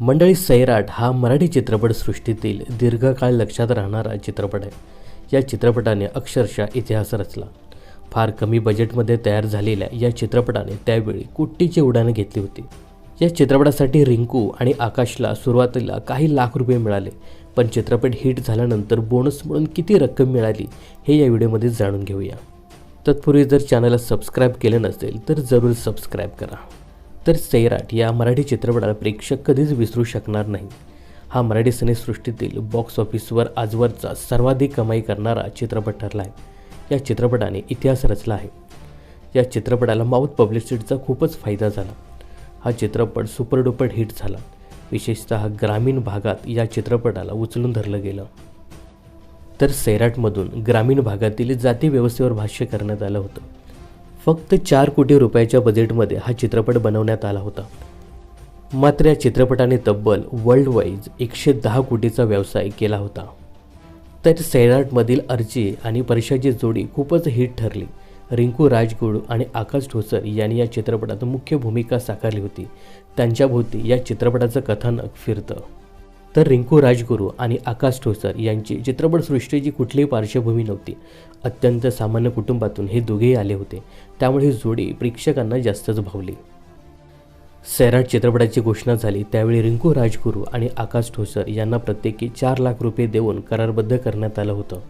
मंडळी सैराट हा मराठी चित्रपटसृष्टीतील दीर्घकाळ लक्षात राहणारा चित्रपट आहे. या चित्रपटाने अक्षरशः इतिहास रचला. फार कमी बजेटमध्ये तयार झालेल्या या चित्रपटाने त्यावेळी कुट्टीची उड्डाणं घेतली होती. या चित्रपटासाठी रिंकू आणि आकाशला सुरुवातीला काही लाख रुपये मिळाले पण चित्रपट हिट झाल्यानंतर बोनस म्हणून किती रक्कम मिळाली हे या व्हिडिओमध्ये जाणून घेऊया. तत्पूर्वी जर चॅनलला सबस्क्राईब केलं नसेल तर जरूर सबस्क्राईब करा. तर सैराट या मराठी चित्रपटाला प्रेक्षक कधीच विसरू शकणार नाही. हा मराठी सिनेसृष्टीतील बॉक्स ऑफिसवर आजवरचा सर्वाधिक कमाई करणारा चित्रपट ठरला आहे. या चित्रपटाने इतिहास रचला आहे. या चित्रपटाला माऊथ पब्लिसिटीचा खूपच फायदा झाला. हा चित्रपट सुपरडुपर हिट झाला. विशेषतः ग्रामीण भागात या चित्रपटाला उचलून धरलं गेलं. तर सैराटमधून ग्रामीण भागातील जाती व्यवस्थेवर भाष्य करण्यात आलं होतं. फक्त चार कोटी रुपयाच्या बजेटमध्ये हा चित्रपट बनवण्यात आला होता. मात्र या चित्रपटाने तब्बल वर्ल्ड वाईज एकशे दहा कोटीचा व्यवसाय केला होता. तर सैराटमधील अर्जी आणि परशाची जोडी खूपच हिट ठरली. रिंकू राजगुरू आणि आकाश ठोसर यांनी या चित्रपटात मुख्य भूमिका साकारली होती. त्यांच्याभोवती या चित्रपटाचं कथानक फिरतं. तर रिंकू राजगुरू आणि आकाश ठोसर यांची चित्रपटसृष्टीची कुठलीही पार्श्वभूमी नव्हती. अत्यंत सामान्य कुटुंबातून हे दोघेही आले होते. त्यामुळे ही जोडी प्रेक्षकांना जास्तच भावली. सैराट चित्रपटाची घोषणा झाली त्यावेळी रिंकू राजगुरू आणि आकाश ठोसर यांना प्रत्येकी चार लाख रुपये देऊन करारबद्ध करण्यात आलं होतं.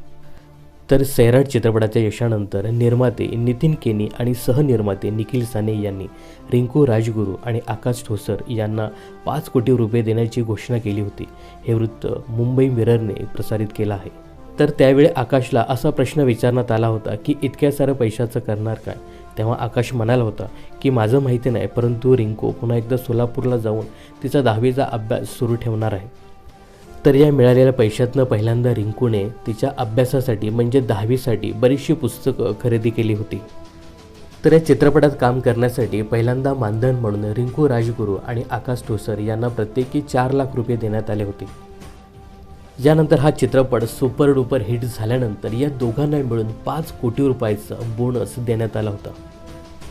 तर सैराट चित्रपटाच्या यशानंतर निर्माते नितीन केनी आणि सहनिर्माते निखिल साने यांनी रिंकू राजगुरू आणि आकाश ठोसर यांना पाच कोटी रुपये देण्याची घोषणा केली होती. हे वृत्त मुंबई मिररने प्रसारित केलं आहे. तर त्यावेळी आकाशला असा प्रश्न विचारण्यात आला होता की इतक्या साऱ्या पैशाचं करणार काय? तेव्हा आकाश म्हणाला होता की माझं माहिती नाही परंतु रिंकू पुन्हा एकदा सोलापूरला जाऊन तिचा दहावीचा अभ्यास सुरू ठेवणार आहे. तर या मिळालेल्या पैशातनं पहिल्यांदा रिंकूने तिच्या अभ्यासासाठी म्हणजे दहावीसाठी बरीचशी पुस्तकं खरेदी केली होती. तर या चित्रपटात काम करण्यासाठी पहिल्यांदा मानधन म्हणून रिंकू राजगुरू आणि आकाश ठोसर यांना प्रत्येकी चार लाख रुपये देण्यात आले होते. यानंतर हा चित्रपट सुपर डुपर हिट झाल्यानंतर या दोघांना मिळून पाच कोटी रुपयाचा बोनस देण्यात आला होता.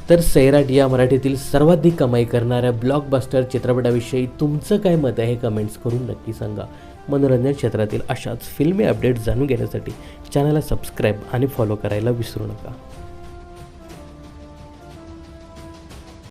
तर सैराट या मराठीतील सर्वाधिक कमाई करणाऱ्या ब्लॉकबस्टर चित्रपटाविषयी तुमचं काय मत आहे हे कमेंट्स करून नक्की सांगा. मनोरंजन क्षेत्रातील अशाच फिल्मी अपडेट जाणून घेण्यासाठी चॅनलला सबस्क्राईब आणि फॉलो करायला विसरू नका.